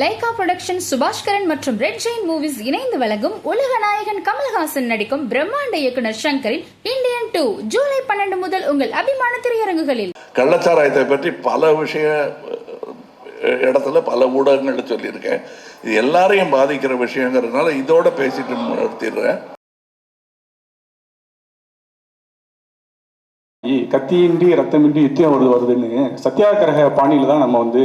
Lyca production Subaskaran மற்றும் red Jain movies இணைந்து வழங்கும் உலக நாயகன் கமல்ஹாசன் நடிக்கும் பிரம்மாண்ட இயக்குனர் சங்கரின் இந்தியன் டூ ஜூலை பன்னெண்டு முதல் உங்கள் அபிமான திரையரங்குகளில். கள்ளச்சாராயத்தை பற்றி பல விஷய இடத்துல பல ஊடகங்கள்ல சொல்லியிருக்கேன். இது எல்லாரையும் பாதிக்கிற விஷயங்கிறதுனால இதோட பேசிட்டு நிறுத்திடுறேன். கத்தியின்றி ரத்தமின்றி யுத்தம் வருது வருதுன்னு சத்தியாகிரக பாணியில தான் நம்ம வந்து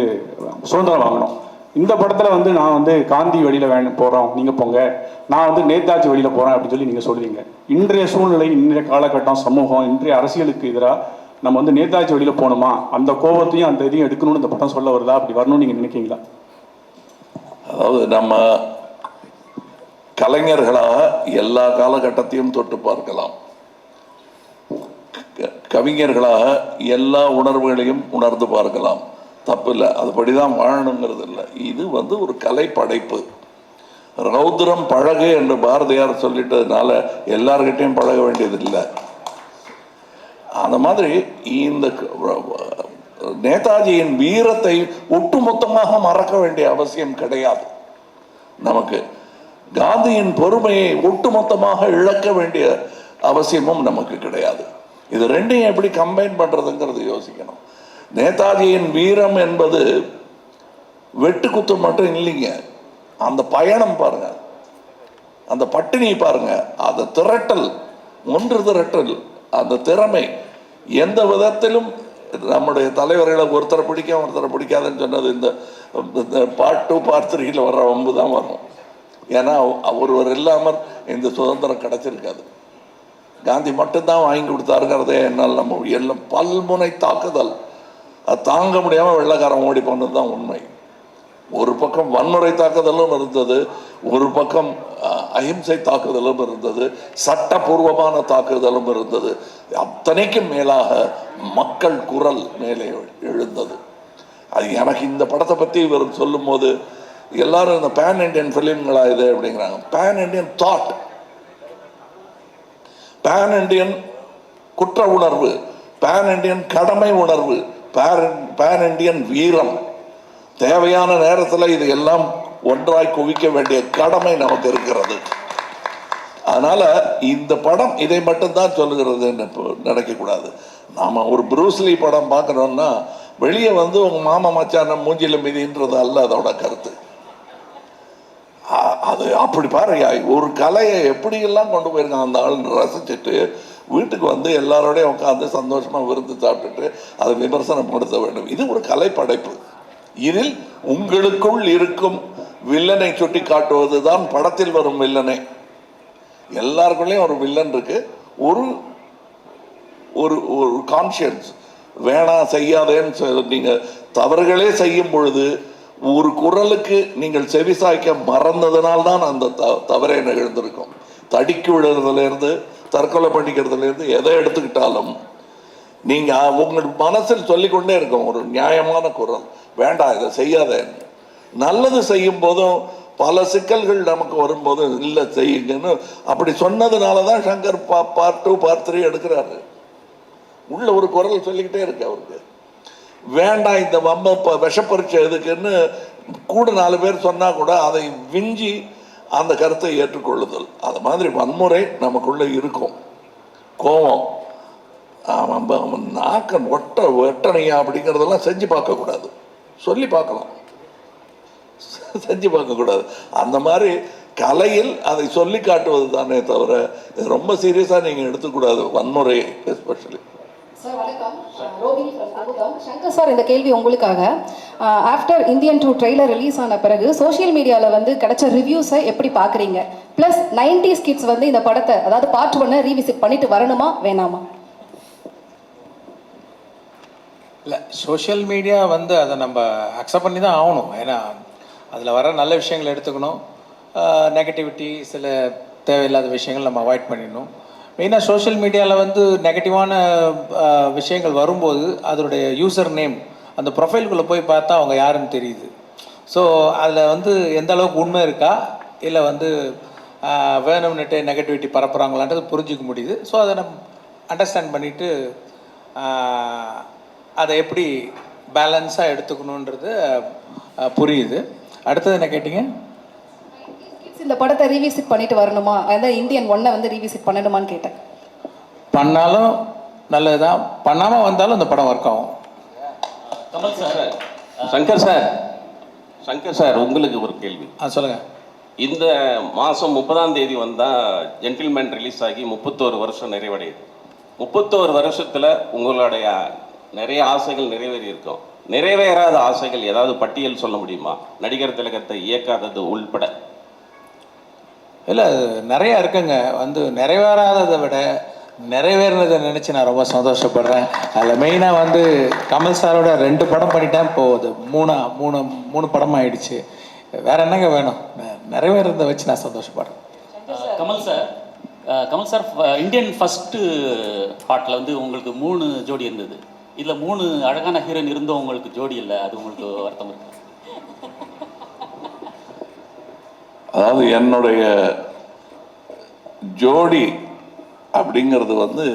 சுதந்திரம் வாங்கணும். இந்த படத்தில் வந்து நான் வந்து காந்தி வழியில் வேணும் போகிறோம் நீங்கள் போங்க. நான் வந்து நேதாஜி வழியில் போகிறேன் அப்படின்னு சொல்லி நீங்கள் சொல்லுவீங்க. இன்றைய சூழ்நிலை இன்றைய காலகட்டம் சமூகம் இன்றைய அரசியலுக்கு எதிராக நம்ம வந்து நேதாஜி வழியில் போகணுமா? அந்த கோபத்தையும் அந்த இதையும் எடுக்கணும்னு இந்த படம் சொல்ல வருதா? அப்படி வரணும்னு நீங்கள் நினைக்கிங்களா? அதாவது நம்ம கலைஞர்களாக எல்லா காலகட்டத்தையும் தொட்டு பார்க்கலாம். க- கவிஞர்களாக எல்லா உணர்வுகளையும் உணர்ந்து பார்க்கலாம். தப்பு இல்லை அதுபடி தான் வாழணுங்கிறது இல்லை இது வந்து ஒரு கலை படைப்பு ரௌத்ரம் பழகு என்று பாரதியார் சொல்லிட்டதுனால எல்லார்கிட்டையும் பழக வேண்டியது இல்லை அந்த மாதிரி இந்த நேதாஜியின் வீரத்தை ஒட்டுமொத்தமாக மறக்க வேண்டிய அவசியம் கிடையாது. நமக்கு காந்தியின் பொறுமையை ஒட்டுமொத்தமாக இழக்க வேண்டிய அவசியமும் நமக்கு கிடையாது. இது ரெண்டையும் எப்படி கம்பைன் பண்றதுங்கிறது யோசிக்கணும். நேதாஜியின் வீரம் என்பது வெட்டு குத்து மட்டும் இல்லைங்க. அந்த பயணம் பாருங்க. அந்த பட்டினி பாருங்க. அந்த திரட்டல் ஒன்று திரட்டல். அந்த திறமை எந்த விதத்திலும் நம்முடைய தலைவர்களை ஒருத்தரை பிடிக்கும் ஒருத்தரை பிடிக்காதுன்னு சொன்னது இந்த பார்ட் டூ பார்ட் த்ரீல வர்ற வம்பு தான் வரும். ஏன்னா ஒருவர் இல்லாமல் இந்த சுதந்திரம் கிடைச்சிருக்காது. காந்தி மட்டும்தான் வாங்கி கொடுத்தாருங்கிறதே என்னால் நம்ம எல்லாம் பல்முனை தாக்குதல். அது தாங்க முடியாமல் வெள்ளைக்காரன் ஓடி போனது தான் உண்மை. ஒரு பக்கம் வன்முறை தாக்குதலும் இருந்தது ஒரு பக்கம் அஹிம்சை தாக்குதலும் இருந்தது சட்டபூர்வமான தாக்குதலும் இருந்தது. அத்தனைக்கும் மேலாக மக்கள் குரல் மேலே எழுந்தது. அது எனக்கு இந்த படத்தை பற்றி இவர் சொல்லும்போது எல்லாரும் இந்த பேன் இண்டியன் ஃபிலிம்களா இது அப்படிங்கிறாங்க. Pan Indian thought pan Indian குற்ற உணர்வு. பேன் இண்டியன் கடமை உணர்வு. பேன் இண்டியன் வீரம். தேவையான நேரத்தில் இது எல்லாம் ஒன்றாய் குவிக்க வேண்டிய கடமை நமக்கு இருக்கிறது. அதனால இந்த படம் இதை மட்டும்தான் சொல்லுகிறதுன்னு இப்போ நினைக்கக்கூடாது. நாம் ஒரு ப்ரூஸ்லி படம் பார்க்குறோன்னா வெளியே வந்து உங்கள் மாமா மச்சான மூஞ்சியில் மிதின்றது அல்ல அதோட கருத்து. அது அப்படி பாருங்க ஒரு கலையை எப்படியெல்லாம் கொண்டு போயிருக்கான் அந்த ஆள் ரசிச்சுட்டு வீட்டுக்கு வந்து எல்லாரோடையும் உட்காந்து சந்தோஷமாக விருந்து சாப்பிட்டுட்டு அதை விமர்சனப்படுத்த வேண்டும். இது ஒரு கலை படைப்பு இதில் உங்களுக்குள் இருக்கும் வில்லனை சுட்டி காட்டுவது தான் படத்தில் வரும் வில்லனை. எல்லாருக்குள்ளேயும் ஒரு வில்லன் இருக்கு. ஒரு ஒரு ஒரு கான்ஷியன்ஸ் வேணாம் செய்யாதேன்னு நீங்கள் தவறுகளே செய்யும் பொழுது ஒரு குரலுக்கு நீங்கள் செவிசாய்க்க மறந்ததனால்தான் அந்த த- தவறே நிகழ்ந்திருக்கும் தடிக்கு விழுறதுலேருந்து தற்கொலை பண்ணிக்கிறதுலேருந்து எதை எடுத்துக்கிட்டாலும் நீங்கள் உங்கள் மனசில் சொல்லிக்கொண்டே இருக்கும் ஒரு நியாயமான குரல். வேண்டாம் இதை செய்யாதேன்னு நல்லது செய்யும் போதும் பல சிக்கல்கள் நமக்கு வரும்போது இல்லை செய்யுங்கன்னு. அப்படி சொன்னதுனால தான் சங்கர் பா பார்ட் டூ பார்ட் த்ரீ எடுக்கிறாரு. உள்ள ஒரு குரல் சொல்லிக்கிட்டே இருக்கு அவருக்கு. வேண்டாம் இந்த வம்ப விஷப்பரீட்சை எதுக்குன்னு கூட நாலு பேர் சொன்னால் கூட அதை விஞ்சி அந்த கருத்தை ஏற்றுக்கொள்ளுதல். அது மாதிரி வன்முறை நமக்குள்ளே இருக்கும். கோபம். நாக்கன் நாக்க ஒட்ட வெட்டணையா அப்படிங்கிறதெல்லாம் செஞ்சு பார்க்கக்கூடாது. சொல்லி பார்க்கலாம். செஞ்சு பார்க்கக்கூடாது. அந்த மாதிரி கலையில் அதை சொல்லி காட்டுவது தானே தவிர ரொம்ப சீரியஸாக நீங்கள் எடுத்துக்கூடாது வன்முறை எஸ்பெஷலி சார் வணக்கம். சமூகம் சங்கர் சார் இந்த கேள்வி உங்களுக்காக. After Indian two trailer release ஆன பிறகு சோஷியல் மீடியாவில் வந்து கிடைச்ச ரிவ்யூஸை எப்படி பார்க்குறீங்க ப்ளஸ் நைன்டிஸ் கிட்ஸ் வந்து இந்த படத்தை அதாவது பார்ட் ஒன்னை ரீவிசிட் பண்ணிட்டு வரணுமா வேணாமா? இல்லை சோஷியல் மீடியா வந்து அதை நம்ம அக்செப்ட் பண்ணி தான் ஆகணும். ஏன்னா அதில் வர நல்ல விஷயங்களை எடுத்துக்கணும். நெகட்டிவிட்டி சில தேவையில்லாத விஷயங்கள் நம்ம அவாய்ட் பண்ணிடணும். மெயினாக சோஷியல் மீடியாவில் வந்து நெகட்டிவான விஷயங்கள் வரும்போது அதனுடைய யூசர் நேம் அந்த ப்ரொஃபைலுக்குள்ளே போய் பார்த்தா அவங்க யாருன்னு தெரியுது. ஸோ அதில் வந்து எந்த அளவுக்கு உண்மை இருக்கா? இல்லை வந்து வேணும்னுட்டு நெகட்டிவிட்டி பரப்புகிறாங்களான்றது புரிஞ்சிக்க முடியுது. ஸோ அதை நம்ம அண்டர்ஸ்டாண்ட் பண்ணிவிட்டு அதை எப்படி பேலன்ஸாக எடுத்துக்கணுன்றது புரியுது. அடுத்தது என்ன கேட்டிங்க? இந்த படத்தை ரீவிசிட் பண்ணிட்டு வரணுமா? அதான் இந்தியன் ஒன்னை வந்து ரீவிசிட் பண்ணணுமான்னு கேட்டேன். பண்ணாலும் நல்லது தான் பண்ணாமல் வந்தாலும் இந்த படம் ஒர்க் ஆகும். Kamal sir Shankar sir Shankar sir உங்களுக்கு ஒரு கேள்வி. ஆ சொல்லுங்கள் இந்த மாதம் முப்பதாம் தேதி வந்தால் ஜென்டில்மேன் ரிலீஸ் ஆகி முப்பத்தோரு வருஷம் நிறைவடையுது. முப்பத்தோரு வருஷத்தில் உங்களுடைய நிறைய ஆசைகள் நிறைவேறி இருக்கும். நிறைவேறாத ஆசைகள் ஏதாவது பட்டியல் சொல்ல முடியுமா? நடிகர் திலகத்தை இயக்காதது உள்பட. இல்லை நிறையா இருக்குங்க. வந்து நிறைவேறாததை விட நிறைவேறினதை நினச்சி நான் ரொம்ப சந்தோஷப்படுறேன். அதில் மெயினாக வந்து கமல் சாரோட ரெண்டு படம் பண்ணிட்டேன். இப்போது மூணா மூணு மூணு படம் ஆயிடுச்சு. வேற என்னங்க வேணும்? நிறைவேறதை வச்சு நான் சந்தோஷப்படுறேன். கமல் சார் கமல் சார் ஃப- இந்தியன் ஃபஸ்ட்டு பாட்டில் வந்து உங்களுக்கு மூணு ஜோடி இருந்தது. இதில் மூணு அழகான ஹீரோயின் இருந்தும் உங்களுக்கு ஜோடி இல்லை? அது உங்களுக்கு வருத்தம் இருக்குது அதாவது என்னுடைய ஜோடி அப்படிங்கிறது வந்து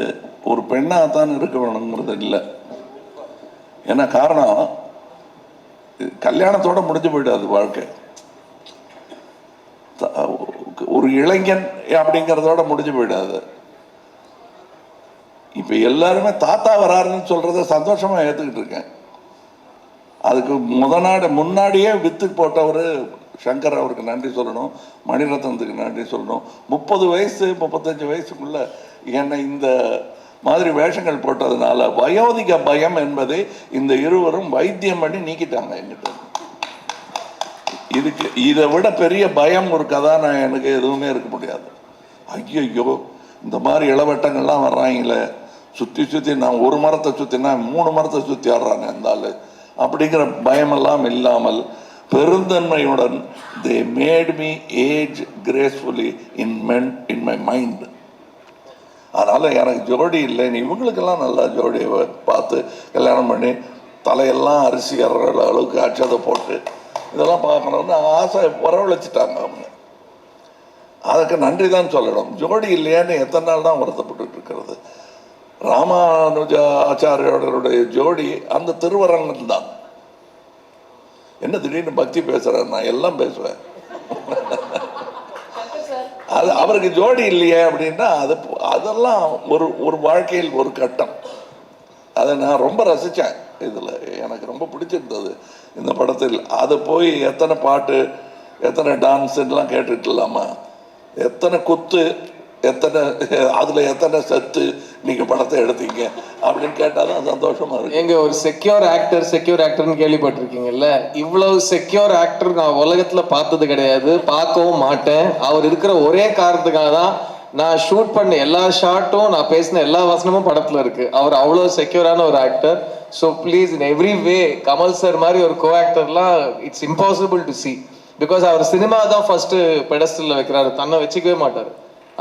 ஒரு பெண்ணாக தான் இருக்க வேணுங்கிறது இல்லை. ஏன்னா காரணம்? இது கல்யாணத்தோட முடிஞ்சு போயிடாது வாழ்க்கை. ஒரு இளைஞன் அப்படிங்கிறதோட முடிஞ்சு போயிடாது இப்போ எல்லாருமே தாத்தா வராருன்னு சொல்றத சந்தோஷமா ஏற்றுக்கிட்டு இருக்கேன். அதுக்கு முத நாடு முன்னாடியே வித்து போட்டவர் சங்கர் அவருக்கு நன்றி சொல்லணும் மணிரத்னத்துக்கு நன்றி சொல்லணும். முப்பது வயசு முப்பத்தஞ்சு வயசுக்குள்ள என்னை இந்த மாதிரி வேஷங்கள் போட்டதுனால வயோதிக பயம் என்பதை இந்த இருவரும் வைத்தியம் பண்ணி நீக்கிட்டாங்க என்கிட்ட. இதுக்கு இதை விட பெரிய பயம் ஒரு கதாநாயகனுக்கு எதுவுமே இருக்க முடியாது. ஐயோ இந்த மாதிரி இளவட்டங்கள்லாம் வர்றாங்களே. சுற்றி சுற்றி நான் ஒரு மரத்தை சுற்றினா மூணு மரத்தை சுற்றி ஆடுறாங்க இந்த ஆளு. அப்படிங்கிற பயமெல்லாம் இல்லாமல் பெருந்தன்மையுடன் they made me age gracefully in men in my mind அதனால் எனக்கு ஜோடி இல்லைன்னு இவங்களுக்கெல்லாம் நல்லா ஜோடியை பார்த்து கல்யாணம் பண்ணி தலையெல்லாம் அரிசி அற அளவுக்கு அச்சதை போட்டு இதெல்லாம் பார்க்கணும்னு ஆசை வரவழைச்சிட்டாங்க அவங்க. அதுக்கு நன்றி தான் சொல்லணும். ஜோடி இல்லையான்னு எத்தனை நாள் தான் வருத்தப்பட்டு இருக்கிறது. ராமானுஜ ஆச்சாரியோடைய ஜோடி அந்த திருவரங்கம் தான். என்ன திடீர்னு பக்தி பேசுறேன் நான் எல்லாம் பேசுவேன். அது அவருக்கு ஜோடி இல்லையே அப்படின்னா அது அதெல்லாம் ஒரு ஒரு வாழ்க்கையில் ஒரு கட்டம். அதை நான் ரொம்ப ரசித்தேன் இதில் எனக்கு ரொம்ப பிடிச்சிருந்தது இந்த படத்தில். அதை போய் எத்தனை பாட்டு எத்தனை டான்ஸுலாம் கேட்டுட்டு இல்லாமா எத்தனை குத்து எத்தனை அதில் எத்தனை சத்து நீங்கள் படத்தை எடுத்தீங்க அப்படின்னு கேட்டால் தான் சந்தோஷமாக இருக்கும் எங்கள் ஒரு செக்யூர் ஆக்டர் செக்யூர் ஆக்டர்னு கேள்விப்பட்டிருக்கீங்கல்ல? இவ்வளவு செக்யூர் ஆக்டர் நான் உலகத்தில் பார்த்தது கிடையாது பார்க்கவும் மாட்டேன். அவர் இருக்கிற ஒரே காரணத்துக்காக தான் நான் ஷூட் பண்ண எல்லா ஷாட்டும் நான் பேசின எல்லா வசனமும் படத்தில் இருக்குது அவர் அவ்வளோ செக்யூரான ஒரு actor so please in every way Kamal sir மாதிரி ஒரு co ஆக்டர்லாம் it's impossible to see because our cinema தான் ஃபர்ஸ்ட் பெடஸ்டில் வைக்கிறாரு. தன்னை வச்சுக்கவே மாட்டார்.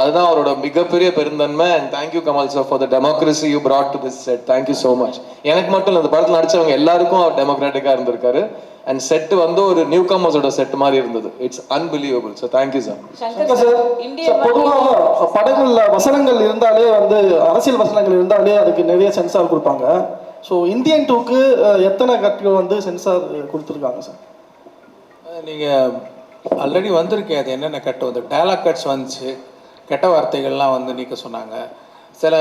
அதுதான் அவரோட மிகப்பெரிய பெருந்தன்மை. And thank you Kamal sir for the democracy you brought to this set thank you so much எனக்கு மட்டும் இந்த படத்தில் நடிச்சவங்க எல்லாருக்கும் அவர் டெமோக்ராட்டிக்காக இருந்திருக்காரு. அண்ட் செட் வந்து ஒரு நியூ கமர்ஸோட செட் மாதிரி இருந்தது. It's unbelievable so thank you sir Shankar sir sir, பொதுவாக படங்கள்ல வசனங்கள் இருந்தாலே வந்து அரசியல் வசனங்கள் இருந்தாலே அதுக்கு நிறைய சென்சார் கொடுப்பாங்க. ஸோ இந்தியன் டூக்கு எத்தனை கட்டுகள் வந்து சென்சார் கொடுத்துருக்காங்க சார் நீங்கள் ஆல்ரெடி வந்திருக்கேன் அது என்னென்ன கட்டு? வந்து டயலாக் கட்ஸ் வந்துச்சு. கெட்ட வார்த்தைகள்லாம் வந்து நீக்க சொன்னாங்க. சில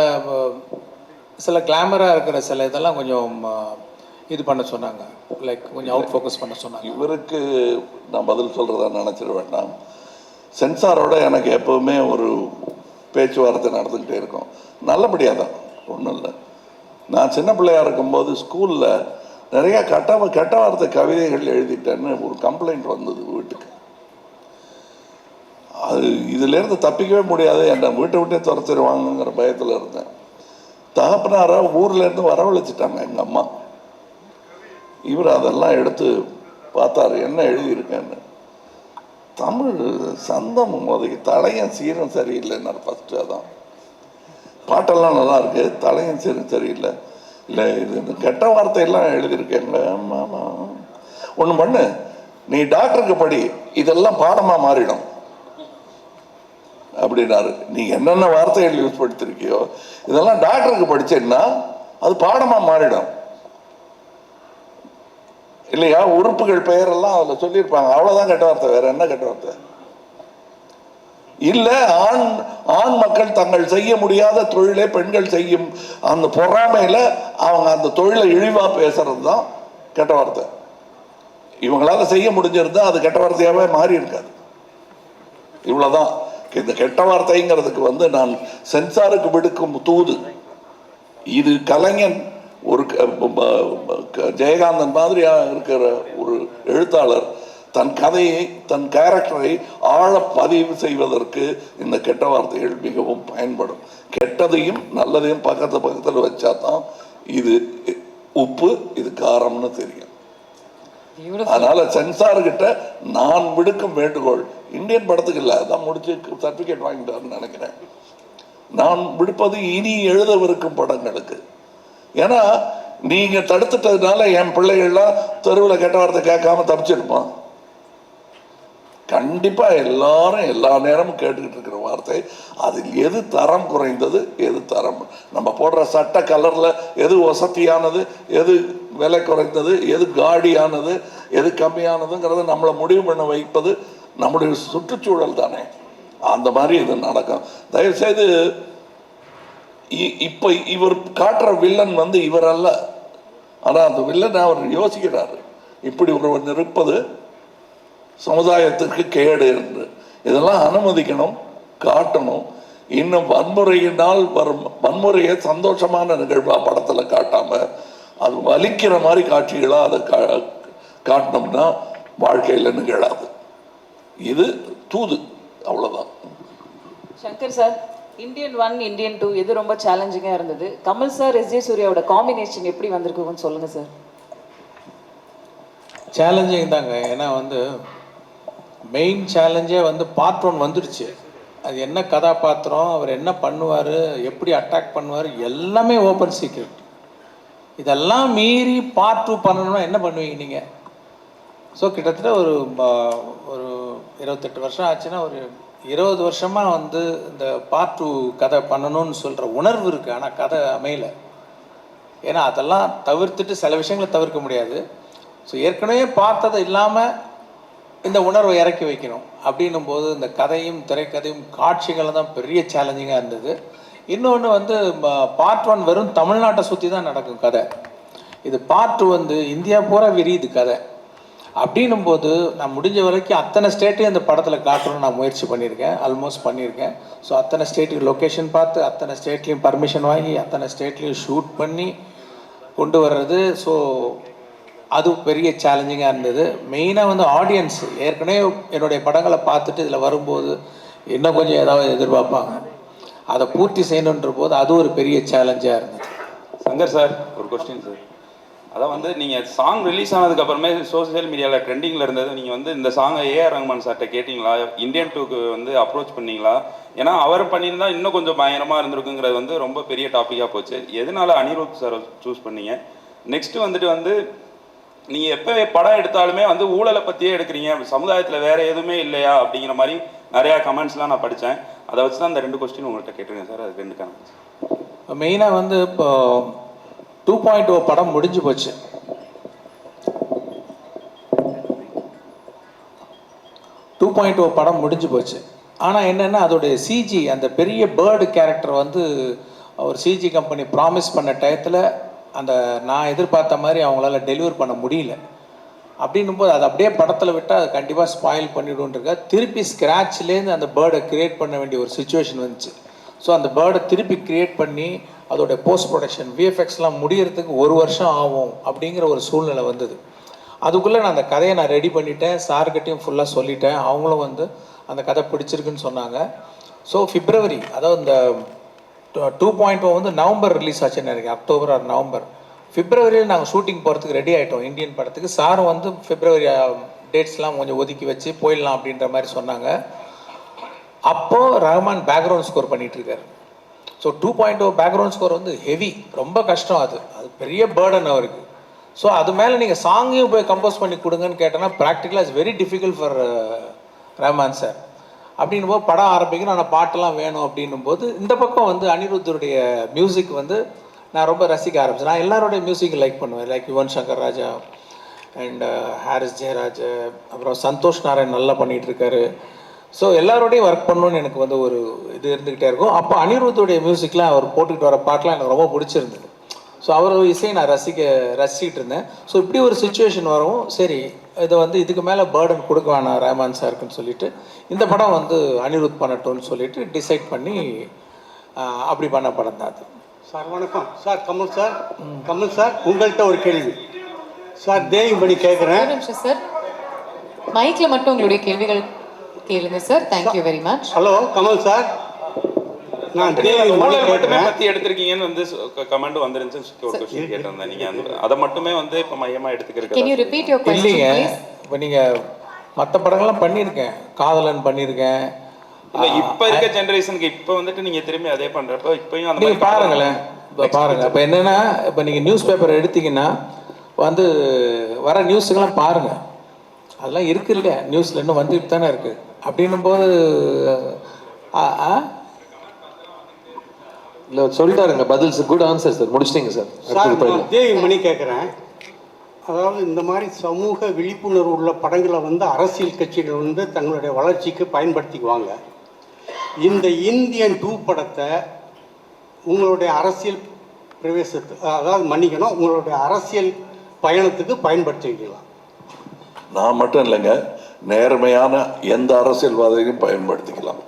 சில கிளாமராக இருக்கிற சில இதெல்லாம் கொஞ்சம் இது பண்ண சொன்னாங்க. லைக் கொஞ்சம் அவுட் ஃபோக்கஸ் பண்ண சொன்னாங்க. இவருக்கு நான் பதில் சொல்கிறதா நினச்சிட வேண்டாம். சென்சாரோட எனக்கு எப்போவுமே ஒரு பேச்சுவார்த்தை நடந்துக்கிட்டே இருக்கும். நல்லபடியாக தான். ஒன்றும் இல்லை. நான் சின்ன பிள்ளையா இருக்கும்போது ஸ்கூலில் நிறையா கட்ட கெட்ட வார்த்தை கவிதைகள் எழுதிட்டேன்னு ஒரு கம்ப்ளைண்ட் வந்தது வீட்டுக்கு. அது இதுலேருந்து தப்பிக்கவே முடியாது. என்னை வீட்டை விட்டே துரத்திடுவாங்கங்கிற பயத்தில் இருந்தேன். தகப்பனாரா ஊர்லேருந்து வரவழைச்சிட்டாங்க எங்கள் அம்மா. இவர் அதெல்லாம் எடுத்து பார்த்தாரு என்ன எழுதியிருக்கேன்னு? தமிழ் சந்தம் உதவி தலையும் சீரும் சரியில்லைன்னாரு ஃபஸ்ட்டு அதான். பாட்டெல்லாம் நல்லா இருக்கு தலையும் சீரும் சரியில்லை. இல்லை இது இந்த கெட்ட வார்த்தையெல்லாம் எழுதியிருக்கேங்க. ஆமாம் ஒன்று பண்ணு நீ டாக்டருக்கு படி இதெல்லாம் பாடமாக மாறிடும். அப்படின்னாரு. நீ என்னென்ன வார்த்தைகள் யூஸ் படுத்திருக்கியோ இதெல்லாம் டாக்டருக்கு படிச்சேன்னா அது பாடமாக மாறிடும். இல்லையா? உறுப்புகள் பெயரெல்லாம் அதில் சொல்லியிருப்பாங்க. அவ்வளோதான் கெட்ட வார்த்தை. வேற என்ன கெட்ட வார்த்தை? இல்லை ஆண் ஆண் மக்கள் தங்கள் செய்ய முடியாத தொழிலை பெண்கள் செய்யும் அந்த பொறாமையில் அவங்க அந்த தொழிலை இழிவாக பேசுறது தான் கெட்ட வார்த்தை. இவங்களால செய்ய முடிஞ்சிருந்தா அது கெட்ட வார்த்தையாகவே மாறி இருக்காது இவ்வளோதான் இந்த கெட்ட வார்த்தைங்கிறதுக்கு வந்து நான் சென்சாருக்கு விடுக்கும் தூது. இது கலைஞன் ஒரு ஜெயகாந்தன் மாதிரியா இருக்கிற ஒரு எழுத்தாளர். தன் கதையை தன் கேரக்டரை ஆழ பதிவு செய்வதற்கு இந்த கெட்ட வார்த்தைகள் மிகவும் பயன்படும். கெட்டதையும் நல்லதையும் பக்கத்து பக்கத்தில் வச்சா தான் இது உப்பு இது காரம்னு தெரியும். அதனால சென்சார் கிட்ட நான் விடுக்கும் வேண்டுகோள் இந்தியன் படத்துக்கு இல்லை அதான் முடிச்சு சர்டிஃபிகேட் வாங்கிட்டாருன்னு நினைக்கிறேன். நான் விடுப்பது இனி எழுதவிருக்கும் படங்களுக்கு. ஏன்னா நீங்க தடுத்துட்டதுனால என் பிள்ளைகள்லாம் தெருவில் கெட்ட வார்த்தை கேட்காம தப்பிச்சிருப்பான். கண்டிப்பாக எல்லாரும் எல்லா நேரமும் கேட்டுக்கிட்டு இருக்கிற வார்த்தை அதில் எது தரம் குறைந்தது எது தரம் நம்ம போடுற சட்ட கலரில் எது வசதியானது எது விலை குறைந்தது எது காடியானது எது கம்மியானதுங்கிறத நம்மளை முடிவு பண்ண வைப்பது நம்முடைய சுற்றுச்சூழல் தானே? அந்த மாதிரி இது நடக்கும். தயவுசெய்து இ- இவர் காட்டுற வில்லன் வந்து இவர் அல்ல. ஆனா அந்த வில்லனை அவர் யோசிக்கிறாரு. இப்படி ஒருவன் இருப்பது சமுதாயத்திற்கு கேடு என்று. இதெல்லாம் அனுமதிக்கணும் காட்டணும். இன்னும் வன்முறையினால் வரும் வன்முறையை சந்தோஷமான நிகழ்வாக படத்துல காட்டாம அது வலிக்கிற மாதிரி காட்சிகளா அதை கா- காட்டினோம்னா வாழ்க்கையில நிகழாது. இது தூது அவ்வளவுதான். Shankar sir Indian one Indian two எது ரொம்ப சேலஞ்சிங்காக இருந்தது. கமல் சார் எஸ் ஜே சூர்யாவோட காம்பினேஷன் எப்படி வந்திருக்குன்னு சொல்லுங்க சார் சேலஞ்சிங் தாங்க. ஏன்னா வந்து மெயின் சேலஞ்சே வந்து பார்ட் ஒன் வந்துடுச்சு அது என்ன கதாபாத்திரம் அவர் என்ன பண்ணுவார் எப்படி அட்டாக் பண்ணுவார் எல்லாமே ஓப்பன் சீக்ரெட் இதெல்லாம் மீறி பார்ட் டூ பண்ணணும்னா என்ன பண்ணுவீங்க நீங்கள் ஸோ கிட்டத்தட்ட ஒரு ப- ஒரு இருபத்தெட்டு வருஷம் ஆச்சுன்னா ஒரு இருபது வருஷமாக வந்து இந்த பார்ட் டூ கதை பண்ணணும்னு சொல்கிற உணர்வு இருக்குது ஆனால் கதை அமையல. ஏன்னா அதெல்லாம் தவிர்த்துட்டு சில விஷயங்களை தவிர்க்க முடியாது. ஸோ ஏற்கனவே பார்த்தது இல்லாமல் இந்த உணர்வை இறக்கி வைக்கணும் அப்படின்னும் போது இந்த கதையும் திரைக்கதையும் காட்சிகளும் தான் பெரிய சேலஞ்சிங்காக இருந்தது. இன்னொன்று வந்து பார்ட் ஒன் வெறும் தமிழ்நாட்டை சுற்றி தான் நடக்கும் கதை. இது பார்ட் டூ வந்து இந்தியா பூரா விரியுது கதை. அப்படின்னும் போது நான் முடிஞ்ச வரைக்கும் அத்தனை ஸ்டேட்டையும் அந்த படத்தில் காட்டணும்னு நான் முயற்சி பண்ணியிருக்கேன். ஆல்மோஸ்ட் பண்ணியிருக்கேன். ஸோ அத்தனை ஸ்டேட்டுக்கு லொக்கேஷன் பார்த்து அத்தனை ஸ்டேட்லேயும் பர்மிஷன் வாங்கி அத்தனை ஸ்டேட்லேயும் ஷூட் பண்ணி கொண்டு வர்றது. ஸோ அது பெரிய சேலஞ்சிங்காக இருந்தது. மெயினாக வந்து ஆடியன்ஸ் ஏற்கனவே என்னுடைய படங்களை பார்த்துட்டு இதில் வரும்போது இன்னும் கொஞ்சம் ஏதாவது எதிர்பார்ப்பாங்க. அதை பூர்த்தி செய்யணுன்ற போது அது ஒரு பெரிய சேலஞ்சாக இருந்தது. சங்கர் சார் ஒரு கொஸ்டின் சார் அதான் வந்து நீங்கள் சாங் ரிலீஸ் ஆனதுக்கு அப்புறமே சோஷியல் மீடியாவில் ட்ரெண்டிங்கில் இருந்தது. நீங்கள் வந்து இந்த சாங்கை ஏஆர் ரஹ்மான் சார்கிட்ட கேட்டிங்களா? இந்தியன் டூக்கு வந்து அப்ரோச் பண்ணீங்களா? ஏன்னா அவர் பண்ணியிருந்தா இன்னும் கொஞ்சம் பயங்கரமாக இருந்திருக்குங்கிறது வந்து ரொம்ப பெரிய டாப்பிக்காக போச்சு. எதனால அனிருத் சார் சூஸ் பண்ணீங்க? நெக்ஸ்ட் வந்துட்டு வந்து நீங்கள் எப்போவே படம் எடுத்தாலுமே வந்து ஊழலை பற்றியே எடுக்கிறீங்க. சமுதாயத்தில் வேற எதுவுமே இல்லையா? அப்படிங்கிற மாதிரி நிறையா கமெண்ட்ஸ்லாம் நான் படித்தேன் அதை வச்சு தான் இந்த ரெண்டு கொஸ்டின் உங்கள்கிட்ட கேட்டிருக்கேன் சார் அது ரெண்டு கமெண்ட்ஸ் மெயினாக வந்து இப்போ டூ பாயிண்ட் ஓ படம் முடிஞ்சு போச்சு. டூ பாயிண்ட் ஓ படம் முடிஞ்சு போச்சு. ஆனால் என்னென்னா அதோடைய சிஜி அந்த பெரிய பேர்டு கேரக்டர் வந்து ஒரு சிஜி கம்பெனி ப்ராமிஸ் பண்ண டயத்தில் அந்த நான் எதிர்பார்த்த மாதிரி அவங்களால டெலிவர் பண்ண முடியல. அப்படின்னும் போது அது அப்படியே படத்தில் விட்டால் அது கண்டிப்பாக ஸ்பாயில் பண்ணிவிடுன்றக்க திருப்பி ஸ்க்ராட்ச்லேருந்து அந்த பேர்டை கிரியேட் பண்ண வேண்டிய ஒரு சுச்சுவேஷன் வந்துச்சு. ஸோ அந்த பேர்டை திருப்பி கிரியேட் பண்ணி அதோட போஸ்ட் ப்ரொடக்ஷன் விஎஃப்எக்ஸ்லாம் முடியறதுக்கு ஒரு வருஷம் ஆகும் அப்படிங்கிற ஒரு சூழ்நிலை வந்தது. அதுக்குள்ளே நான் அந்த கதையை நான் ரெடி பண்ணிட்டேன். சார்கிட்டையும் ஃபுல்லாக சொல்லிட்டேன். அவங்களும் வந்து அந்த கதை பிடிச்சிருக்குன்னு சொன்னாங்க. ஸோ ஃபிப்ரவரி அதாவது இந்த டூ பாயிண்ட் oh வந்து நவம்பர் ரிலீஸ் ஆச்சுன்னு நினைக்கிறேன் அக்டோபர் ஆர் நவம்பர். ஃபிப்ரவரியில் நாங்கள் ஷூட்டிங் போகிறதுக்கு ரெடி ஆகிட்டோம் இந்தியன் படத்துக்கு. சாரும் வந்து ஃபிப்ரவரி டேட்ஸ்லாம் uh, கொஞ்சம் ஒதுக்கி வச்சு போயிடலாம் அப்படின்ற மாதிரி சொன்னாங்க. அப்போது Rahman background score பண்ணிகிட்ருக்காரு so two point oh background score வந்து ஹெவி ரொம்ப கஷ்டம் அது. அது பெரிய பேர்டன் அவருக்கு. ஸோ அது மேலே நீங்கள் சாங்கையும் போய் கம்போஸ் பண்ணி கொடுங்கன்னு கேட்டோன்னா ப்ராக்டிக்கலாக it's very difficult for Rahman sir அப்படின்னும் போது படம் ஆரம்பிக்கணும் ஆனால் பாட்டெல்லாம் வேணும் அப்படின்னும் போது இந்த பக்கம் வந்து அனிருத்தருடைய மியூசிக் வந்து நான் ரொம்ப ரசிக்க ஆரம்பிச்சேன். நான் எல்லாருடைய மியூசிக் லைக் பண்ணுவேன். Like Yuvan Shankar Raja and Harris uh, Jayaraj அப்புறம் சந்தோஷ் நாராயண் நல்லா பண்ணிகிட்டு இருக்காரு. ஸோ எல்லாரோடையும் ஒர்க் பண்ணணும்னு எனக்கு வந்து ஒரு இது இருந்துக்கிட்டே இருக்கும். அப்போ அனிருத்துடைய மியூசிக்லாம் அவர் போட்டுக்கிட்டு வர பாட்டெலாம் எனக்கு ரொம்ப பிடிச்சிருந்தது. ஸோ அவர் இசையை நான் ரசிக்க ரசிச்சிட்டு இருந்தேன். ஸோ இப்படி ஒரு சுச்சுவேஷன் வரவும் சரி இதை வந்து இதுக்கு மேலே பேர்டன் கொடுக்க வேணாம் ரஹ்மான் சாருக்குன்னு சொல்லிட்டு இந்த படம் வந்து அனிருத் பண்ணட்டும்னு சொல்லிட்டு டிசைட் பண்ணி அப்படி பண்ண படம் தான் அது. சார் வணக்கம். Sir Kamal sir Kamal sir உங்கள்கிட்ட ஒரு கேள்வி. சார் தேவிபடி கேட்குறேன் ஒரு நிமிஷம் சார் மைக்ல மட்டும் உங்களுடைய கேள்விகள் கேளுங்க sir thank you very much hello Kamal sir நான் ஊழல் மட்டுமே பத்தி எடுத்திருக்கீங்கன்னு வந்து கமெண்ட் வந்துருந்துச்சு ஒரு கொஸ்டின் கேட்டிருந்தேன். நீங்க அந்த அதை மட்டுமே வந்து இப்ப மையமா கேன் யூ எடுத்துக்கிறீங்க ரிப்பீட் யுவர் கொஸ்டின் இல்லைங்க. இப்போ நீங்கள் மற்ற படங்கள்லாம் பண்ணியிருக்கேன். காதலன் பண்ணியிருக்கேன். இல்ல இப்ப இருக்க ஜெனரேஷனுக்கு இப்ப வந்துட்டு நீங்க திரும்பி அதே பண்றப்ப இப்பயும் அந்த நீங்கள் பாருங்களேன். இப்போ பாருங்கள் இப்போ என்னென்னா இப்போ நீங்கள் நியூஸ் பேப்பர் எடுத்தீங்கன்னா வந்து வர நியூஸுக்கெல்லாம் பாருங்கள் அதெல்லாம் இருக்கு இல்லையா? நியூஸில் இன்னும் வந்துட்டு தானே இருக்குது அப்படின்னும் போது இல்லை சொல்லிட்டாருங்க பதில் குட் ஆன்சர் சார் முடிச்சிட்டீங்க சார் சார் தேவி மணி கேட்குறேன் அதாவது இந்த மாதிரி சமூக விழிப்புணர்வு உள்ள படங்களை வந்து அரசியல் கட்சிகள் வந்து தங்களுடைய வளர்ச்சிக்கு பயன்படுத்திக்குவாங்க. இந்த இந்தியன் டூ படத்தை உங்களுடைய அரசியல் பிரவேசத்து அதாவது மன்னிக்கணும் உங்களுடைய அரசியல் பயணத்துக்கு பயன்படுத்திக்கலாம் நான் மட்டும் இல்லைங்க. நேர்மையான எந்த அரசியல்வாதியையும் பயன்படுத்திக்கலாம்.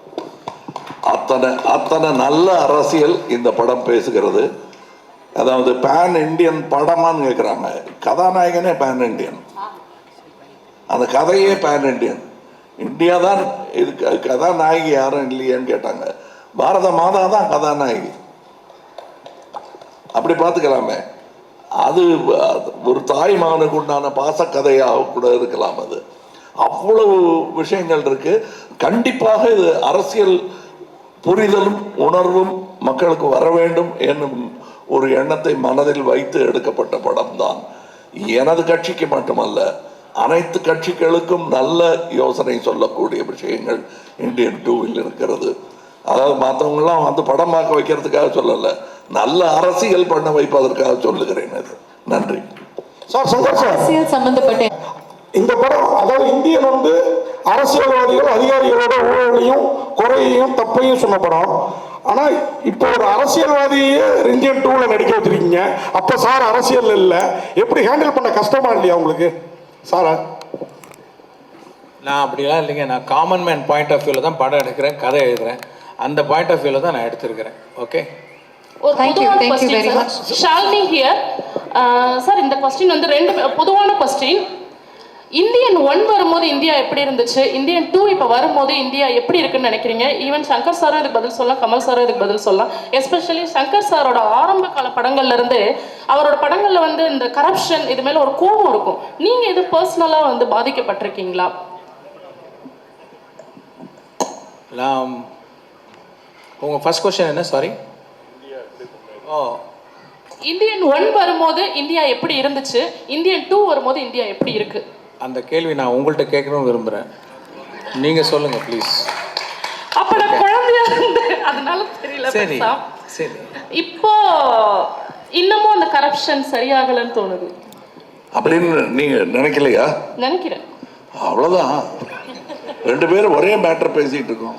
அத்தனை அத்தனை நல்ல அரசியல் இந்த படம் பேசுகிறது. அதாவது பேன் இந்தியன் படமான்னு கேட்குறாங்க கதாநாயகனே பேன் இந்தியன் அந்த கதையே பேன் இந்தியன் இந்தியா தான் இது கதாநாயகி யாரும் இல்லையேன்னு கேட்டாங்க. பாரத மாதா தான் கதாநாயகி. அப்படி பார்த்துக்கலாமே. அது அது ஒரு தாய் மகனுக்கு உண்டான பாசக்கதையாக கூட இருக்கலாம் அது. அவ்வளவு விஷயங்கள் இருக்கு. கண்டிப்பாக இது அரசியல் புரிதலும் உணர்வும் மக்களுக்கு வர வேண்டும் என்னும் ஒரு எண்ணத்தை மனதில் வைத்து எடுக்கப்பட்ட படம் தான் எனது கட்சிக்கு மட்டுமல்ல அனைத்து கட்சிகளுக்கும் நல்ல யோசனை சொல்லக்கூடிய விஷயங்கள் இந்தியன் டூவில் இருக்கிறது. அதாவது மற்றவங்களாம் வந்து படம் பார்க்க வைக்கிறதுக்காக சொல்லலை நல்ல அரசியல் பண்ண வைப்பதற்காக சொல்லுகிறேன் நன்றி. சார் சங்கர் சார் சம்பந்தப்பட்ட இந்த படம் அதாவது இந்தியன் வந்து அரசியல்வாதிகள் அதிகாரிகளோட ஊழலையும் குறையையும் தப்பையும் சொன்ன படம். ஆனா இப்போ ஒரு அரசியல்வாதியே இந்தியன் டூல நடிக்க வச்சிருக்கீங்க. அப்ப சார் அரசியல் இல்லை. எப்படி ஹேண்டில் பண்ண கஷ்டமா இல்லையா உங்களுக்கு? சாரா நான் அப்படிலாம் இல்லைங்க. நான் காமன் மேன் பாயிண்ட் ஆஃப் வியூவில் தான் படம் எடுக்கிறேன் கதை எழுதுறேன். அந்த பாயிண்ட் ஆஃப் வியூவில் தான் நான் எடுத்திருக்கிறேன். ஓகே சார் இந்த கொஸ்டின் வந்து ரெண்டு பொதுவான கொஸ்டின் இந்தியன் ஒன் வரும்போது இந்தியா எப்படி இருந்துச்சு? இந்தியன் டூ இப்போ வரும்போது இந்தியா எப்படி இருக்குன்னு நினைக்கிறீங்க? ஈவன் சங்கர் சாரும் இதுக்கு பதில் சொல்லலாம் கமல் சாரும் இதுக்கு பதில் சொல்லலாம். எஸ்பெஷலி சங்கர் சாரோட ஆரம்ப கால படங்கள்ல இருந்து அவரோட படங்கள்ல வந்து இந்த கரப்ஷன் இது மேல ஒரு கோபம் இருக்கும். நீங்க இது பர்சனலா வந்து பாதிக்கப்பட்டிருக்கீங்களா? நான் உங்கள் ஃபர்ஸ்ட் கொஸ்டின் என்ன? Sorry oh. இந்தியன் ஒன் வரும்போது இந்தியா எப்படி இருந்துச்சு? இந்தியன் டூ வரும்போது இந்தியா எப்படி இருக்கு? அந்த கேள்வி நான் உங்கள்கிட்ட கேட்கணும்னு விரும்புகிறேன் நீங்கள் சொல்லுங்கள் ப்ளீஸ் அப்ப நான் குழந்தையா இருந்தேன். அதனால தெரியல சரி. சரி. இப்போ இன்னமும் அந்த கரப்ஷன் சரியாகலன்னு தோணுது. அப்படின்னு நீங்க நினைக்கலையா? நினைக்கிறேன். அவ்வளவுதான். ரெண்டு பேரும் ஒரே மேட்டர் பேசிட்டு இருக்கோம்.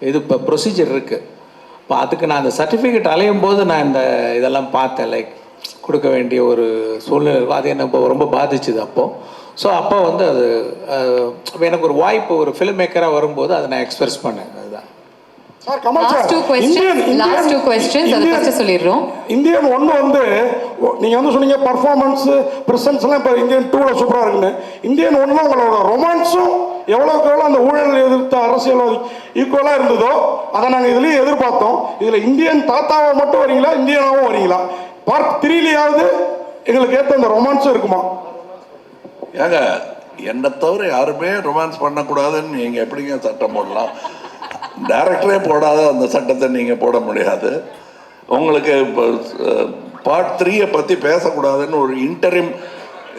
இது இப்போ ப்ரொசீஜர் இருக்குது இப்போ அதுக்கு நான் அந்த சர்டிஃபிகேட் அலையும் போது நான் இந்த இதெல்லாம் பார்த்தேன் லைக் கொடுக்க வேண்டிய ஒரு சூழ்நிலை. அது என்ன இப்போ ரொம்ப பாதிச்சுது அப்போது ஸோ அப்போ வந்து அது எனக்கு ஒரு வாய்ப்பு ஒரு ஃபில்ம் மேக்கராக வரும்போது அதை நான் எக்ஸ்பிரஸ் பண்ணேன். அதுதான். இந்தியன் ஒன்று வந்து ஒ- நீங்க வந்து சொன்னீங்க பர்ஃபார்மன்ஸ் பிரசன்ஸ் எல்லாம் இப்போ இந்தியன் டூவில் சூப்பராக இருக்குன்னு. இந்தியன் ஒன்றில் உங்களோட ரொமான்ஸும் எவ்வளோக்கு எவ்வளோ அந்த ஊழல் எதிர்த்த அரசியல்வாதி ஈக்குவலாக இருந்ததோ அதை நாங்கள் இதுலேயும் எதிர்பார்த்தோம். இதில் இந்தியன் தாத்தாவை மட்டும் வரீங்களா இந்தியனாவும் வரீங்களா? பார்ட் த்ரீலையாவது எங்களுக்கு ஏற்ற அந்த ரொமான்ஸும் இருக்குமா? ஏங்க என்னை தவிர யாருமே ரொமான்ஸ் பண்ணக்கூடாதுன்னு நீங்கள் எப்படிங்க சட்டம் போடலாம்? டேரக்டரே போடாத அந்த சட்டத்தை நீங்கள் போட முடியாது. உங்களுக்கு இப்போ பார்ட் த்ரீயை பற்றி பேசக்கூடாதுன்னு ஒரு இன்டரிம்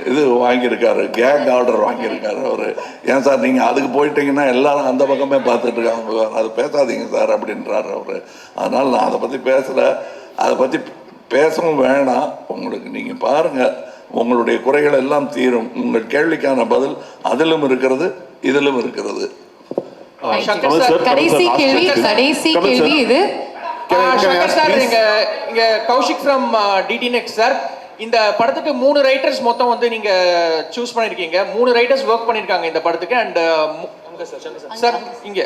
இது வாங்கியிருக்காரு கேங் ஆர்டர் வாங்கியிருக்காரு அவர். ஏன் சார் நீங்கள் அதுக்கு போயிட்டீங்கன்னா எல்லாரும் அந்த பக்கமே பார்த்துட்டு இருக்காங்க அது பேசாதீங்க சார் அப்படின்றாரு அவர். அதனால் நான் அதை பற்றி பேசலை. அதை பற்றி பேசவும் வேணாம். உங்களுக்கு நீங்கள் பாருங்கள் உங்களுடைய குறைகள் எல்லாம் தீரும். உங்கள் கேள்விக்கான பதில் அதிலும் இருக்கிறது இதிலும் இருக்கிறது. கடைசி கேள்வி கடைசி கேள்வி இது. Kaushik from DD next sir. இந்த படத்துக்கு மூணு ரைட்டர்ஸ் மொத்தம் வந்து நீங்க சூஸ் பண்ணிருக்கீங்க. மூணு ரைட்டர்ஸ் ஒர்க் பண்ணிருக்காங்க இந்த படத்துக்கு. அண்ட் சார் இங்க.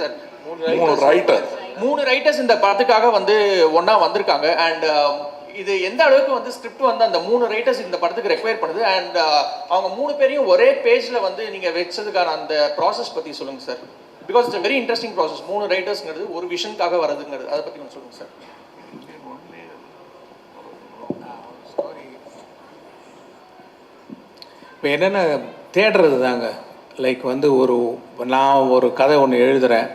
சார் மூணு ரைட்டர் மூணு ரைட்டர்ஸ் இந்த படத்துக்காக வந்து ஒண்ணா வந்திருக்காங்க. அண்ட் இது எந்த அளவுக்கு வந்து ஸ்கிரிப்ட் வந்து அந்த மூணு ரைட்டர்ஸ் இந்த படத்துக்கு ரெக்வயர் பண்ணுது? அண்ட் அவங்க மூணு பேரையும் ஒரே பேஜ்ல வந்து நீங்க வச்சதுக்கான அந்த ப்ராசஸ் பத்தி சொல்லுங்க sir because it's very interesting process மூணு ரைட்டர்ஸ்ங்கிறது ஒரு விஷனுக்காக வரதுங்கிறது அதை பத்தி கொஞ்சம் சொல்லுங்க சார் இப்போ என்னென்ன தேடுறது தாங்க? லைக் வந்து ஒரு நான் ஒரு கதை ஒன்று எழுதுகிறேன்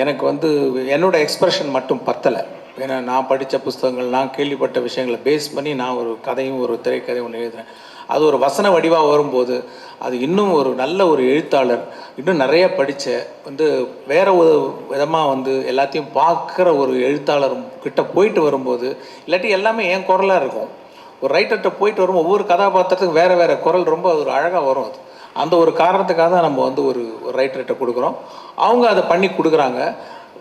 எனக்கு வந்து என்னோடய எக்ஸ்ப்ரெஷன் மட்டும் பத்தலை. ஏன்னா நான் படித்த புஸ்தகங்கள் நான் கேள்விப்பட்ட விஷயங்களை பேஸ் பண்ணி நான் ஒரு கதையும் ஒரு திரைக்கதையும் ஒன்று எழுதுகிறேன் அது ஒரு வசன வடிவாக வரும்போது அது இன்னும் ஒரு நல்ல ஒரு எழுத்தாளர் இன்னும் நிறைய படித்த வந்து வேறு ஒரு விதமாக வந்து எல்லாத்தையும் பார்க்குற ஒரு எழுத்தாளர் கிட்ட போயிட்டு வரும்போது இல்லாட்டி எல்லாமே என் குரலாக இருக்கும். ஒரு ரைட்டர்கிட்ட போயிட்டு வரும் ஒவ்வொரு கதாபாத்திரத்துக்கும் வேறு வேறு குரல் ரொம்ப ஒரு அழகாக வரும் அது. அந்த ஒரு காரணத்துக்காக தான் நம்ம வந்து ஒரு ரைட்டர்கிட்ட கொடுக்குறோம். அவங்க அதை பண்ணி கொடுக்குறாங்க.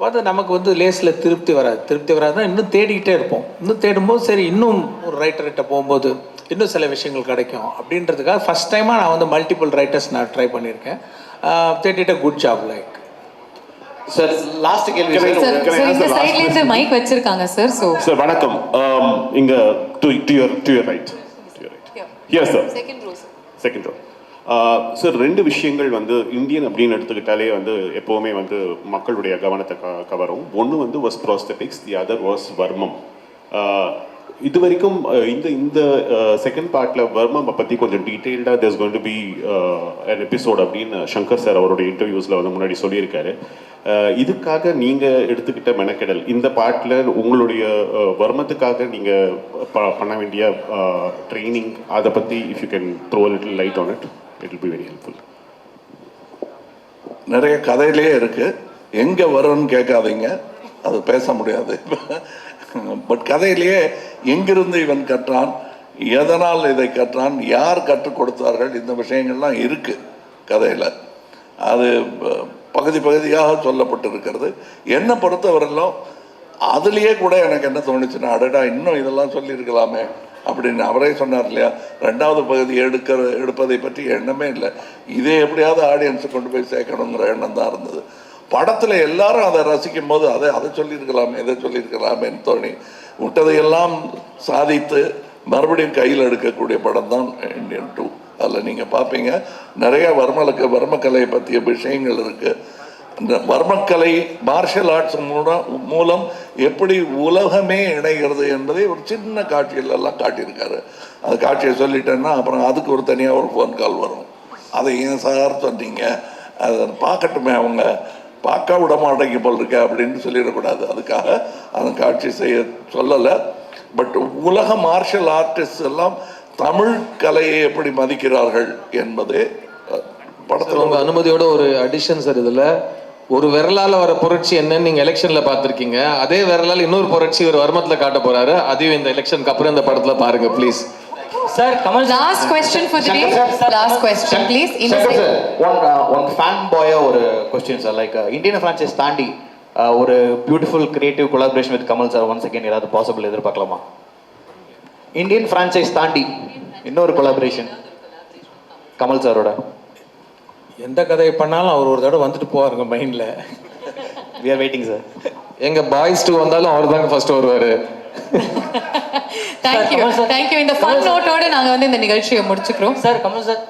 அது நமக்கு வந்து லேஸில் திருப்தி வராது. திருப்தி வராதுன்னா இன்னும் தேடிக்கிட்டே இருப்போம். இன்னும் தேடும்போது சரி இன்னும் ஒரு ரைட்டர்கிட்ட போகும்போது இன்னும் சில விஷயங்கள் கிடைக்கும் அப்படின்றதுக்காக ஃபஸ்ட் டைமாக நான் வந்து மல்டிபிள் ரைட்டர்ஸ் நான் ட்ரை பண்ணியிருக்கேன். தேட்டிட்ட good job like sir last கேள்வி சார் சார் இந்த சைட்ல இருந்து மைக் வச்சிருக்காங்க சார் சோ சார் வணக்கம். Um, இங்க to to your to your right yes sir second rows second row sir ரெண்டு விஷயங்கள் வந்து இந்தியன் அப்படின்னு எடுத்துக்கிட்டாலே வந்து எப்போவுமே வந்து மக்களுடைய கவனத்தை க கவரும். ஒன்று வந்து was prosthetics the other was வர்மம் இது வரைக்கும் இந்த இந்த செகண்ட் பார்ட்டில் வர்மம் பற்றி கொஞ்சம் டீட்டெயில்டாக there's going to be an episode அப்படின்னு சங்கர் சார் அவருடைய இன்டர்வியூஸில் வந்து முன்னாடி சொல்லியிருக்காரு. இதுக்காக நீங்கள் எடுத்துக்கிட்ட மெனக்கெடல் இந்த பார்ட்டில் உங்களுடைய வர்மத்துக்காக நீங்கள் பண்ண வேண்டிய ட்ரைனிங் அதை பற்றி if you can throw little light on it it will be very helpful நிறைய கதையிலே இருக்கு. எங்க வரும்னு கேட்காதீங்க. அது பேச முடியாது. பட் கதையிலேயே எங்கிருந்து இவன் கற்றான்? எதனால் இதை கற்றான்? யார் கற்றுக் கொடுத்தார்கள்? இந்த விஷயங்கள்லாம் இருக்கு கதையில. அது பகுதி பகுதியாக சொல்லப்பட்டிருக்கிறது. என்னை பொறுத்தவரையிலும் அதுலேயே கூட எனக்கு என்ன தோணுச்சுன்னா அடடா இன்னும் இதெல்லாம் சொல்லியிருக்கலாமே அப்படின்னு அவரே சொன்னார் இல்லையா? ரெண்டாவது பகுதி எடுக்கிற எடுப்பதை பற்றி எண்ணமே இல்லை. இதே எப்படியாவது ஆடியன்ஸை கொண்டு போய் சேர்க்கணுங்கிற எண்ணம் தான் இருந்தது. படத்தில் எல்லாரும் அதை ரசிக்கும் போது அதை அதை சொல்லியிருக்கலாமே இதை சொல்லியிருக்கலாமேன்னு தோணி. விட்டதையெல்லாம் சாதித்து மறுபடியும் கையில் எடுக்கக்கூடிய படம் தான் இண்டியன் டூ அதில் நீங்கள் பார்ப்பீங்க நிறைய வர்மலுக்கு வர்மக்கலையை பற்றிய விஷயங்கள் இருக்குது இந்த வர்மக்கலை மார்ஷல் ஆர்ட்ஸ் மூலம் மூலம் எப்படி உலகமே இணைகிறது என்பதை ஒரு சின்ன காட்சியிலெல்லாம் காட்டியிருக்காரு. அந்த காட்சியை சொல்லிட்டேன்னா அப்புறம் அதுக்கு ஒரு தனியாக ஒரு ஃபோன் கால் வரும். அதை ஏன் சார் சொன்னீங்க? அதை பார்க்கட்டுமே அவங்க. பார்க்க விட மாட்டேங்க போல் இருக்க அப்படின்னு சொல்லிடக்கூடாது. அதுக்காக அந்த காட்சி செய்ய சொல்லலை. பட் உலக மார்ஷல் ஆர்டிஸ்ட் எல்லாம் தமிழ் கலையை எப்படி மதிக்கிறார்கள் என்பதே படத்தில் உங்க அனுமதியோட ஒரு அடிஷன் சார் இதுல. ஒரு விரலால வர புரட்சி என்னன்னு நீங்க எலெக்ஷன்ல பார்த்திருக்கீங்க. அதே விரலால இன்னொரு புரட்சி ஒரு வர்மத்துல காட்ட போறாரு. அதையும் இந்த எலெக்ஷனுக்கு அப்புறம் இந்த படத்துல பாருங்க please sir Kamal last question for the day last question please one one fan பாயா ஒரு question sir like Indian franchise தாண்டி ஒரு beautiful creative collaboration with Kamal sir one second ஏதாவது பாசிபிள் எதிர்பார்க்கலாமா? இந்தியன் ஃப்ரான்ச்சைஸ் தாண்டி இன்னொரு கொலாபரேஷன் கமல் சாரோட எந்த கதையை பண்ணாலும் அவர் ஒரு தடவை வந்துட்டு போவாருங்க மைண்டில் வி ஆர் வெயிட்டிங் சார் எங்க பாய்ஸ் டூ வந்தாலும் அவர் தாங்க ஃபர்ஸ்ட் வருவாரு. தேங்க் யூ தேங்க் யூ இந்த ஃபன் நோட்டோட நாங்க வந்து இந்த நிகழ்ச்சியை முடிச்சுக்கிறோம். சார் கமல் சார்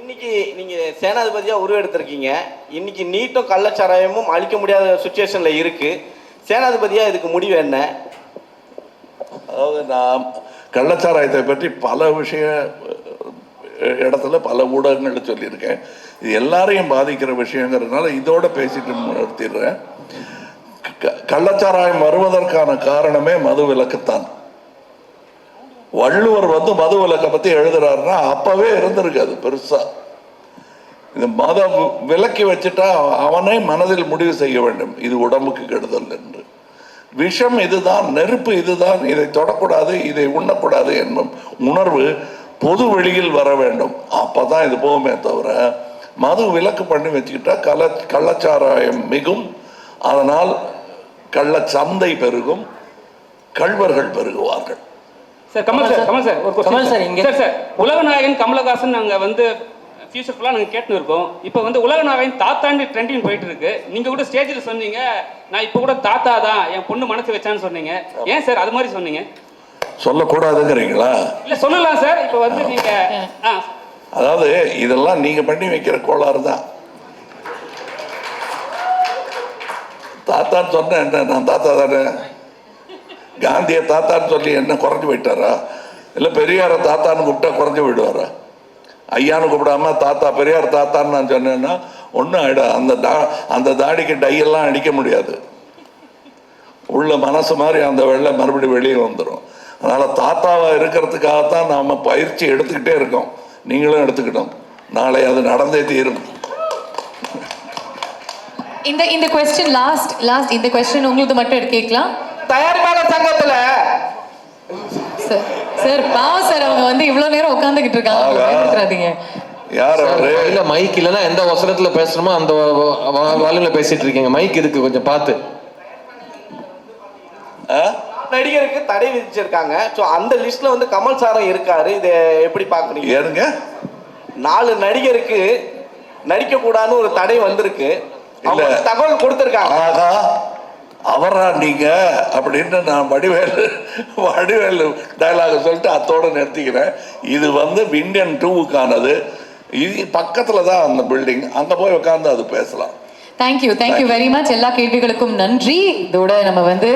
இன்னைக்கு நீங்க சேனாதிபதியா உருவெடுத்திருக்கீங்க. இன்னைக்கு நீட்டும் கள்ளச்சாராயமும் அழிக்க முடியாத சுச்சுவேஷன்ல இருக்கு. சேனாதிபதியா இதுக்கு முடிவு என்ன? அதாவது நான் கள்ளச்சாராயத்தை பற்றி பல விஷய இடத்துல பல ஊடகங்கள்ல சொல்லியிருக்கேன். இது எல்லாரையும் பாதிக்கிற விஷயங்கிறதுனால இதோட பேசிட்டு நிறுத்திடுறேன் கள்ளச்சாராயம் வருவதற்கான காரணமே மது விலக்குத்தான். வள்ளுவர் வந்து மது விலக்கை பத்தி எழுதுறாருன்னா அப்பவே இருந்திருக்கு அது பெருசா. இந்த மதம் விலக்கி வச்சுட்டா அவனே மனதில் முடிவு செய்ய வேண்டும். இது உடம்புக்கு கெடுதல் என்று. விஷம் இதுதான் நெருப்பு இதுதான் இதை தொடக்கூடாது இதை உண்ணக்கூடாது என்னும் உணர்வு பொது வெளியில் வர வேண்டும். அப்பதான் இது போகுமே தவிர மது விலக்கு பண்ணி வச்சுக்கிட்டா கல கள்ளச்சாராயம் மிகும். அதனால் கள்ளச்சந்தை பெருகும் கள்வர்கள் பெருகுவார்கள். Sir Kamal sir Kamal sir ஒரு கமல் சார், இங்க. சார் சார் உலகநாயகன் கமலஹாசன் நாங்கள் வந்து ஃபியூச்சர் ஃபுல்லாக நாங்கள் கேட்டுன்னு இருக்கோம் இப்போ வந்து உலகநாயகன் தாத்தாண்டு ட்ரெண்டிங் போயிட்டு இருக்கு நீங்கள் கூட ஸ்டேஜில் சொன்னீங்க நான் இப்போ கூட தாத்தா தான் என் பொண்ணு மனசு வச்சான்னு சொன்னீங்க. ஏன் சார் அது மாதிரி சொன்னீங்க? சொல்லக்கூடாதுங்கிறீங்களா? இல்லை சொல்லலாம் சார் இப்போ வந்து நீங்கள் ஆ. அதாவது இதெல்லாம் நீங்க பண்ணி வைக்கிற கோளாறு தான். தாத்தான்னு சொன்ன என்ன நான் தாத்தா தானே? காந்தியை தாத்தான்னு சொல்லி என்ன குறைஞ்சு போயிட்டாரா? இல்லை பெரியார தாத்தான்னு கூப்பிட்டா குறைஞ்சு போயிடுவாரா? ஐயான்னு கூப்பிடாம தாத்தா பெரியார் தாத்தான்னு நான் சொன்னேன்னா ஒன்றும் ஆகிடா அந்த டா அந்த தாடிக்கு டையெல்லாம் அடிக்க முடியாது. உள்ள மனசு மாதிரி அந்த வெள்ளை மறுபடியும் வெளியே வந்துடும் அதனால் தாத்தாவாக இருக்கிறதுக்காகத்தான் நாம் பயிற்சி எடுத்துக்கிட்டே இருக்கோம். நீங்களும் எடுத்துக்கிட்டோம் நாளை அது நடந்தே தீரும். இந்த இந்த கொஸ்டின் லாஸ்ட் லாஸ்ட் இந்த கொஸ்டின் உங்களுக்கு மட்டும் எடுத்து கேட்கலாம். தயாரிப்பாளர் சங்கத்துல சார் சார் பாவம் சார் அவங்க வந்து இவ்வளவு நேரம் உட்காந்துக்கிட்டு இருக்காங்க. யார் அவரு? இல்ல மைக் எந்த வசனத்துல பேசணுமோ அந்த வால்யூம்ல பேசிட்டு இருக்கீங்க. மைக் இருக்கு கொஞ்சம் பார்த்து. நடிகருக்கு தடை விதிச்சிருக்காங்க. ஸோ அந்த லிஸ்ட்ல வந்து கமல் சாரும் இருக்காரு. இதை எப்படி பாக்குறீங்க ஏனுங்க? நாலு நடிகருக்கு நடிக்க கூடாதுன்னு ஒரு தடை வந்திருக்கு. இல்ல. தகவல் கொடுத்திருக்காங்க. ஆகா அவரா நீங்க அப்படின்னு நான் வடிவேலு வடிவேலு டயலாக சொல்லிட்டு அத்தோட நிறுத்திக்கிறேன். இது வந்து இந்தியன் டூவுக்கானது. இது பக்கத்துல தான் அந்த பில்டிங் அங்க போய் உட்காந்து அது பேசலாம். தேங்க்யூ தேங்க்யூ வெரி மச் எல்லா கேள்விகளுக்கும் நன்றி. இதோட நம்ம வந்து